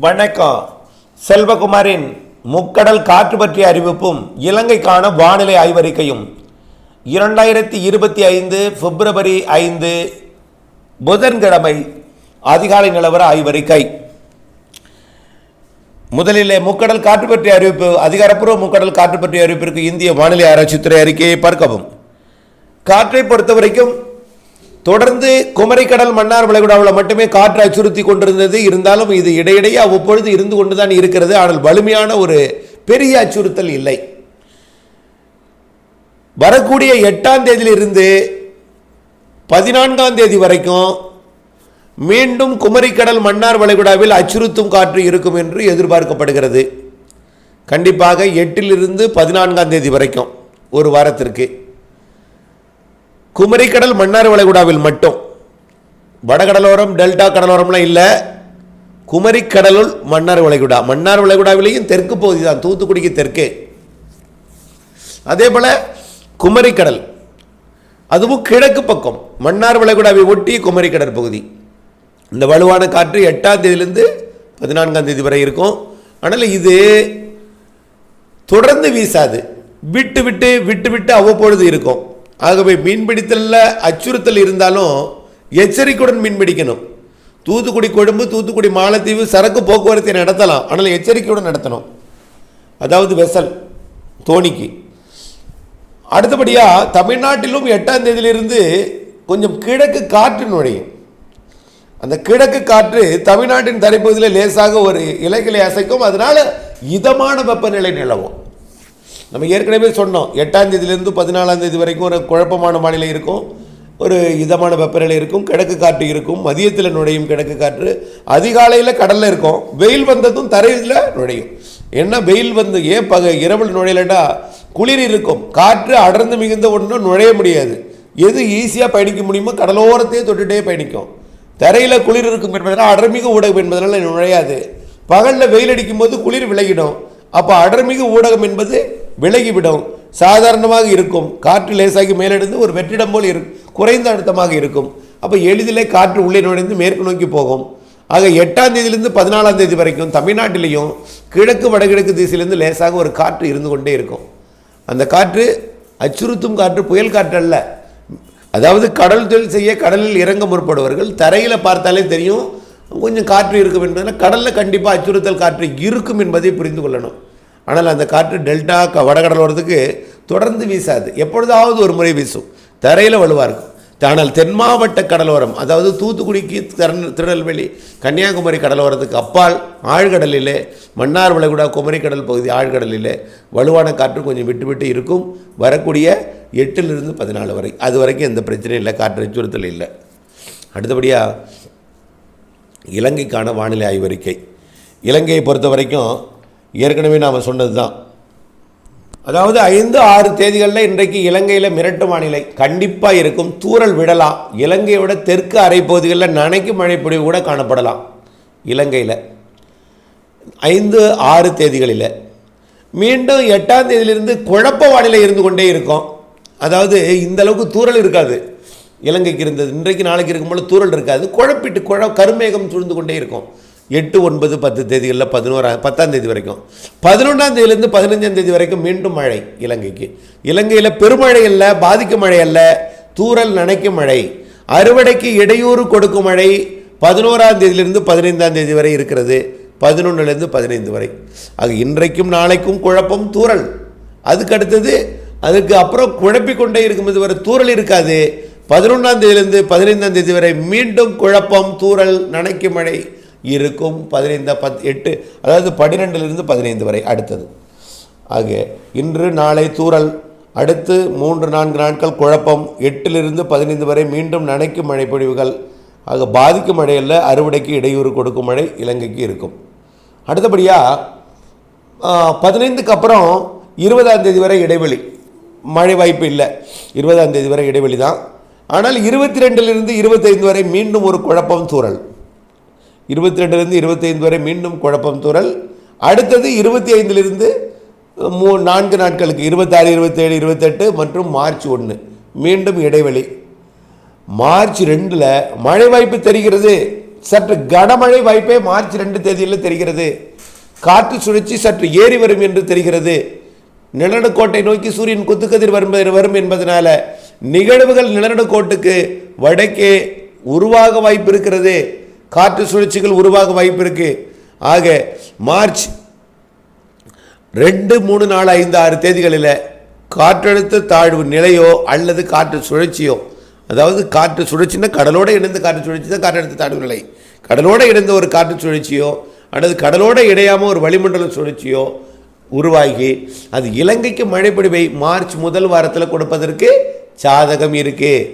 வணக்கம். செல்வகுமாரின் முக்கடல் காற்று பற்றிய அறிவிப்பும் இலங்கைக்கான வானிலை ஆய்வறிக்கையும். இரண்டாயிரத்தி இருபத்தி ஐந்து பிப்ரவரி ஐந்து புதன்கிழமை அதிகாலை நிலவர ஆய்வறிக்கை. முதலிலே முக்கடல் காற்று பற்றிய அறிவிப்பு அதிகாரப்பூர்வ முக்கடல் காற்று பற்றிய அறிவிப்பிற்கு இந்திய வானிலை ஆராய்ச்சித்துறை அறிக்கையை பார்க்கவும். காற்றை பொறுத்த வரைக்கும் தொடர்ந்து குமரிக்கடல் மன்னார் வளைகுடாவில் மட்டுமே காற்று அச்சுறுத்தி கொண்டிருந்தது. இருந்தாலும் இது இடையிடையே அவ்வப்பொழுது இருந்து கொண்டுதான் இருக்கிறது. ஆனால் வலிமையான ஒரு பெரிய அச்சுறுத்தல் இல்லை. வரக்கூடிய எட்டாம் தேதியிலிருந்து பதினான்காம் தேதி வரைக்கும் மீண்டும் குமரிக்கடல் மன்னார் வளைகுடாவில் அச்சுறுத்தும் காற்று இருக்கும் என்று எதிர்பார்க்கப்படுகிறது. கண்டிப்பாக எட்டிலிருந்து பதினான்காம் தேதி வரைக்கும் ஒரு வாரத்திற்கு. குமரிக்கடல் மன்னார் வளைகுடாவில் மட்டும். வடகடலோரம் டெல்டா கடலோரம்லாம் இல்லை. குமரிக்கடலுள் மன்னார் வளைகுடா. மன்னார் வளைகுடாவிலேயும் தெற்கு பகுதி தான். தூத்துக்குடிக்கு தெற்கு. அதே போல் குமரிக்கடல். அதுவும் கிழக்கு பக்கம். மன்னார் வளைகுடாவை ஒட்டி குமரிக்கடல் பகுதி. இந்த வலுவான காற்று எட்டாம் தேதியிலேருந்து பதினான்காம் தேதி வரை இருக்கும். ஆனால் இது தொடர்ந்து வீசாது. விட்டு விட்டு விட்டு விட்டு அவ்வப்பொழுது இருக்கும். ஆகவே மீன்பிடித்தலில் அச்சுறுத்தல் இருந்தாலும் எச்சரிக்கையுடன் மீன்பிடிக்கணும். தூத்துக்குடி கொழும்பு தூத்துக்குடி மாலத்தீவு சரக்கு போக்குவரத்தை நடத்தலாம். ஆனால் எச்சரிக்கையுடன் நடத்தணும். அதாவது வெசல் தோணிக்கு. அடுத்தபடியாக தமிழ்நாட்டிலும் எட்டாம் தேதியிலிருந்து கொஞ்சம் கிழக்கு காற்று நுழையும். அந்த கிழக்கு காற்று தமிழ்நாட்டின் தரைப்பகுதியில் லேசாக ஒரு இலைகளை அசைக்கும். அதனால் இதமான வெப்பநிலை நிலவும். நம்ம ஏற்கனவே சொன்னோம் எட்டாம் தேதியிலேருந்து பதினாலாம் தேதி வரைக்கும் ஒரு குழப்பமான வானிலை இருக்கும் ஒரு இதமான வெப்பநிலை இருக்கும் கிழக்கு காற்று இருக்கும் மதியத்தில் நுழையும் கிழக்கு காற்று. அதிகாலையில் கடலில் இருக்கும் வெயில் வந்ததும் தரையில் நுழையும். என்ன வெயில் வந்து ஏன் பக இரவில் நுழையலடா? குளிர் இருக்கும் காற்று அடர்ந்து மிகுந்த ஒன்றும் நுழைய முடியாது. எது ஈஸியாக பயணிக்க முடியுமோ கடலோரத்தையே தொட்டுட்டே பயணிக்கும். தரையில் குளிர் இருக்கும் என்பதனால் அடர்மிகு ஊடகம் என்பதனால் நுழையாது. பகலில் வெயில் அடிக்கும் போது குளிர் விலகிடும். அப்போ அடர்மிகு ஊடகம் என்பது விலகிவிடும். சாதாரணமாக இருக்கும். காற்று லேசாகி மேலெடுந்து ஒரு வெற்றிடம் போல் இருக்கும் குறைந்த அழுத்தமாக இருக்கும். அப்போ எளிதிலே காற்று உள்ளே நுழைந்து மேற்கு நோக்கி போகும். ஆக எட்டாம் தேதியிலிருந்து பதினாலாம் தேதி வரைக்கும் தமிழ்நாட்டிலையும் கிழக்கு வடகிழக்கு திசையிலிருந்து லேசாக ஒரு காற்று இருந்து கொண்டே இருக்கும். அந்த காற்று அச்சுறுத்தும் காற்று புயல் காற்று அல்ல. அதாவது கடல் தொழில் செய்ய கடலில் இறங்க முற்படுவர்கள் தரையில் பார்த்தாலே தெரியும் கொஞ்சம் காற்று இருக்கும் என்பதில் கடலில் கண்டிப்பாக அச்சுறுத்தல் காற்று இருக்கும் என்பதை புரிந்து கொள்ளணும். ஆனால் அந்த காற்று டெல்டா க வடகடலோரத்துக்கு தொடர்ந்து வீசாது. எப்பொழுதாவது ஒரு முறை வீசும். தரையில் வலுவாக இருக்கும். ஆனால் தென் மாவட்ட கடலோரம் அதாவது தூத்துக்குடிக்கு திறன் திருநெல்வேலி கன்னியாகுமரி கடலோரத்துக்கு அப்பால் ஆழ்கடலிலே மன்னார் வளைகுடா குமரி கடல் பகுதி ஆழ்கடலிலே வலுவான காற்று கொஞ்சம் விட்டு விட்டு இருக்கும். வரக்கூடிய எட்டிலிருந்து பதினாலு வரை. அது வரைக்கும் எந்த பிரச்சனையும் இல்லை. காற்று அச்சுறுத்தல் இல்லை. அடுத்தபடியாக இலங்கைக்கான வானிலை ஆய்வறிக்கை. இலங்கையை பொறுத்த வரைக்கும் ஏற்கனவே நாம் சொன்னது தான் அதாவது ஐந்து ஆறு தேதிகளில் இன்றைக்கு இலங்கையில் மிரட்டு வானிலை கண்டிப்பாக இருக்கும். தூறல் விடலாம். இலங்கையோட தெற்கு அரைப்பகுதிகளில் நனைக்கும் மழைப்பொழிவு கூட காணப்படலாம். இலங்கையில். ஐந்து ஆறு தேதிகளில். மீண்டும் எட்டாம் தேதியிலிருந்து குழப்ப வானிலை இருந்து கொண்டே இருக்கும். அதாவது இந்த அளவுக்கு தூறல் இருக்காது. இலங்கைக்கு இருந்தது. இன்றைக்கு நாளைக்கு இருக்கும்போது தூரல் இருக்காது. குழப்பிட்டு குழ கருமேகம் சூழ்ந்து கொண்டே இருக்கும். எட்டு ஒன்பது பத்து தேதிகளில் பதினோரா பத்தாம் தேதி வரைக்கும். பதினொன்றாம் தேதியிலேருந்து பதினஞ்சாம் தேதி வரைக்கும் மீண்டும் மழை இலங்கைக்கு. இலங்கையில் பெருமழை அல்ல பாதிக்கும் மழை அல்ல தூரல் நனைக்கும் மழை. அறுவடைக்கு இடையூறு கொடுக்கும் மழை பதினோராம் தேதியிலிருந்து பதினைந்தாம் தேதி வரை இருக்கிறது. பதினொன்றுலேருந்து பதினைந்து வரை. ஆக இன்றைக்கும் நாளைக்கும் குழப்பம் தூரல் அதுக்கு அடுத்தது அதுக்கு அப்புறம் குழப்பிக்கொண்டே இருக்கும்போது வரை தூரல் இருக்காது. பதினொன்றாம் தேதியிலிருந்து பதினைந்தாம் தேதி வரை மீண்டும் குழப்பம் தூரல் நனைக்கும் மழை. இருக்கும் பதினைந்து பத் எட்டு அதாவது பன்னிரெண்டிலிருந்து பதினைந்து வரை அடுத்தது. ஆக இன்று நாளை தூறல் அடுத்து மூன்று நான்கு நாட்கள் குழப்பம் எட்டிலிருந்து பதினைந்து வரை மீண்டும் நனைக்கும் மழை பொழிவுகள். ஆக பாதிக்கும் மழையில் அறுவடைக்கு இடையூறு கொடுக்கும் மழை இலங்கைக்கு இருக்கும். அடுத்தபடியாக பதினைந்துக்கு அப்புறம் இருபதாம் தேதி வரை இடைவெளி. மழை வாய்ப்பு இல்லை. இருபதாம் தேதி வரை இடைவெளி தான். ஆனால் இருபத்தி ரெண்டிலிருந்து இருபத்தைந்து வரை மீண்டும் ஒரு குழப்பம் தூறல். இருபத்தி ரெண்டுலேருந்து இருபத்தைந்து வரை மீண்டும் குழப்பம் துறல். அடுத்தது இருபத்தி ஐந்திலிருந்து மூ நான்கு நாட்களுக்கு இருபத்தாறு இருபத்தேழு இருபத்தெட்டு மற்றும் மார்ச் ஒன்று. மீண்டும் இடைவெளி. மார்ச் ரெண்டில் மழை வாய்ப்பு தெரிகிறது. சற்று கனமழை வாய்ப்பே மார்ச் ரெண்டு தேதியில் தெரிகிறது. காற்று சுழற்சி சற்று ஏறி வரும் என்று தெரிகிறது. நிலநடுக்கோட்டை நோக்கி சூரியன் குத்துக்கதிர் வரும் வரும் என்பதனால நிகழ்வுகள் நிலநடுக்கோட்டுக்கு வடக்கே உருவாக வாய்ப்பு இருக்கிறது. காற்று சுழற்சிகள் உருவாக வாய்ப்பு இருக்கு. ஆக மார்ச் ரெண்டு மூணு நாலு ஐந்து ஆறு தேதிகளில் காற்றழுத்த தாழ்வு நிலையோ அல்லது காற்று சுழற்சியோ அதாவது காற்று சுழற்சின்னா கடலோடு இணைந்த காற்று சுழற்சி தான் காற்றழுத்த தாழ்வு நிலை. கடலோடு இணைந்த ஒரு காற்று சுழற்சியோ அல்லது கடலோடு இணையாமல் ஒரு வளிமண்டல சுழற்சியோ உருவாகி அது இலங்கைக்கு மழைப்பொழிவை மார்ச் முதல் வாரத்தில் கொடுப்பதற்கு சாதகம் இருக்குது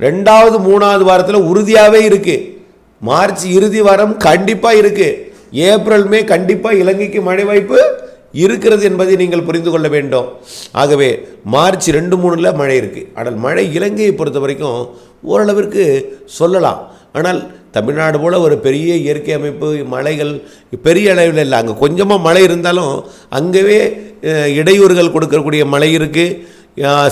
ரெண்டாவது மூணாவது வாரத்தில் உறுதியாகவே இருக்குது மார்ச் இறுதி வாரம் கண்டிப்பாக இருக்கு. ஏப்ரல் மே கண்டிப்பாக இலங்கைக்கு மழை வாய்ப்பு இருக்கிறது என்பதை நீங்கள் புரிந்து கொள்ள வேண்டும். ஆகவே மார்ச் ரெண்டு மூணில் மழை இருக்குது ஆனால் மழை இலங்கையை பொறுத்த வரைக்கும் ஓரளவிற்கு சொல்லலாம். ஆனால் தமிழ்நாடு போல் ஒரு பெரிய இயற்கை அமைப்பு மலைகள் பெரிய அளவில் இல்லை. அங்கே கொஞ்சமாக மழை இருந்தாலும் அங்கேயே இடையூறுகள் கொடுக்கக்கூடிய மழை இருக்குது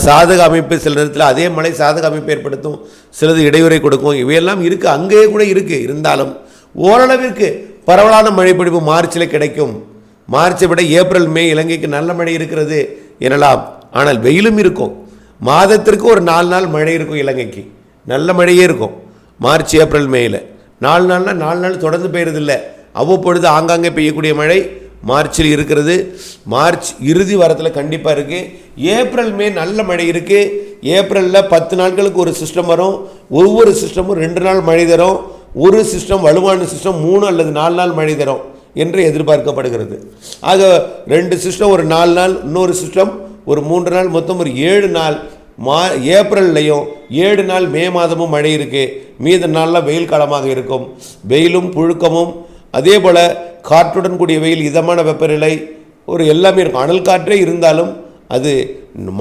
சாதக அமைப்பு சில நேரத்தில் அதே மழை சாதக அமைப்பு ஏற்படுத்தும் சிலது இடையூறை கொடுக்கும். இவையெல்லாம் இருக்குது அங்கேயே கூட இருக்குது இருந்தாலும் ஓரளவிற்கு பரவலான மழைப்பிடிப்பு மார்ச்சில் கிடைக்கும். மார்ச்சை விட ஏப்ரல் மே இலங்கைக்கு நல்ல மழை இருக்கிறது எனலாம். ஆனால் வெயிலும் இருக்கும். மாதத்திற்கு ஒரு நாலு நாள் மழை இருக்கும் இலங்கைக்கு. நல்ல மழையே இருக்கும் மார்ச் ஏப்ரல் மேயில் நாலு நாள்னால் நாலு நாள் தொடர்ந்து பெய்யறதில்லை. அவ்வப்பொழுது ஆங்காங்கே பெய்யக்கூடிய மழை மார்ச்சில் இருக்கிறது. மார்ச் இறுதி வாரத்தில் கண்டிப்பாக இருக்குது ஏப்ரல் மே நல்ல மழை இருக்குது ஏப்ரலில் பத்து நாட்களுக்கு ஒரு சிஸ்டம் வரும். ஒவ்வொரு சிஸ்டமும் ரெண்டு நாள் மழை தரும். ஒரு சிஸ்டம் வலுவான சிஸ்டம் மூணு அல்லது நாலு நாள் மழை தரும் என்று எதிர்பார்க்கப்படுகிறது. ஆக ரெண்டு சிஸ்டம் ஒரு நாலு நாள் இன்னொரு சிஸ்டம் ஒரு மூன்று நாள் மொத்தம் ஒரு ஏழு நாள். மா ஏப்ரல்லையும் ஏழு நாள் மே மாதமும் மழை இருக்குது மீத நாளில் வெயில் காலமாக இருக்கும். வெயிலும் புழுக்கமும். அதே போல் காற்றுடன் கூடிய வெயில் இதமான வெப்பநிலை ஒரு எல்லாமே இருக்கும். அனல் காற்றே இருந்தாலும் அது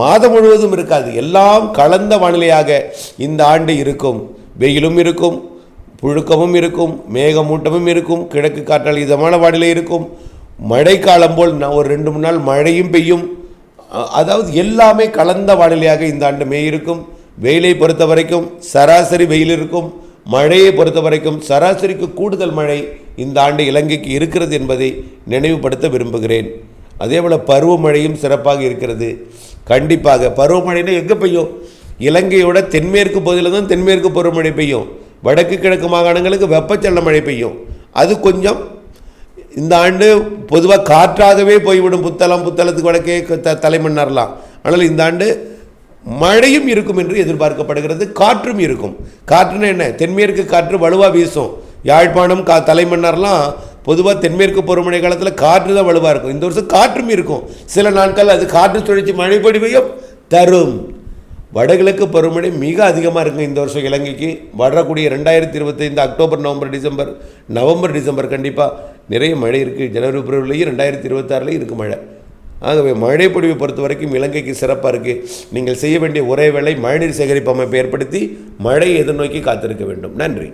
மாதம் முழுவதும் இருக்காது. எல்லாம் கலந்த வானிலையாக இந்த ஆண்டு இருக்கும். வெயிலும் இருக்கும் புழுக்கமும் இருக்கும் மேகமூட்டமும் இருக்கும் கிழக்கு காற்றால் இதமான வானிலை இருக்கும். மழைக்காலம் போல் நான் ஒரு ரெண்டு மூணு நாள் மழையும் பெய்யும். அதாவது எல்லாமே கலந்த வானிலையாக இந்த ஆண்டு மே இருக்கும். வெயிலை பொறுத்த வரைக்கும் சராசரி வெயில் இருக்கும். மழையை பொறுத்த வரைக்கும் சராசரிக்கு கூடுதல் மழை இந்த ஆண்டு இலங்கைக்கு இருக்கிறது என்பதை நினைவுபடுத்த விரும்புகிறேன். அதே போல் பருவமழையும் சிறப்பாக இருக்கிறது. கண்டிப்பாக பருவமழைன்னா எங்கே பெய்யும்? இலங்கையோட தென்மேற்கு பகுதியில் தான் தென்மேற்கு பருவமழை பெய்யும். வடக்கு கிழக்கு மாகாணங்களுக்கு வெப்பச்சலன மழை பெய்யும். அது கொஞ்சம் இந்த ஆண்டு பொதுவாக காற்றாகவே போய்விடும். புத்தளம் புத்தளத்துக்கு வடக்கே த தலைமன்னார்லாம். ஆனால் இந்த ஆண்டு மழையும் இருக்கும் என்று எதிர்பார்க்கப்படுகிறது. காற்றும் இருக்கும். காற்றுனா என்ன? தென்மேற்கு காற்று வலுவாக வீசும். யாழ்ப்பாணம் கா தலைமன்னார்லாம் பொதுவாக தென்மேற்கு பருவமழை காலத்தில் காற்று தான் வலுவாக இருக்கும். இந்த வருஷம் காற்றும் இருக்கும். சில நாட்கள் அது காற்று சுழற்சி மழை தரும். வடகிழக்கு பருவமழை மிக அதிகமாக இருக்கும் இந்த வருஷம் இலங்கைக்கு. வரக்கூடிய ரெண்டாயிரத்தி இருபத்தைந்து October November December November December கண்டிப்பாக நிறைய மழை இருக்குது ஜனவரி பிப்ரவரிலையும் ரெண்டாயிரத்தி இருபத்தாறுலையும் இருக்குது மழை. ஆகவே மழைப்பொடிவை பொறுத்த வரைக்கும் இலங்கைக்கு சிறப்பாக இருக்குது நீங்கள் செய்ய வேண்டிய ஒரே வேலை மழைநீர் சேகரிப்பு அமைப்பை ஏற்படுத்தி மழையை எதிர்நோக்கி காத்திருக்க வேண்டும். நன்றி.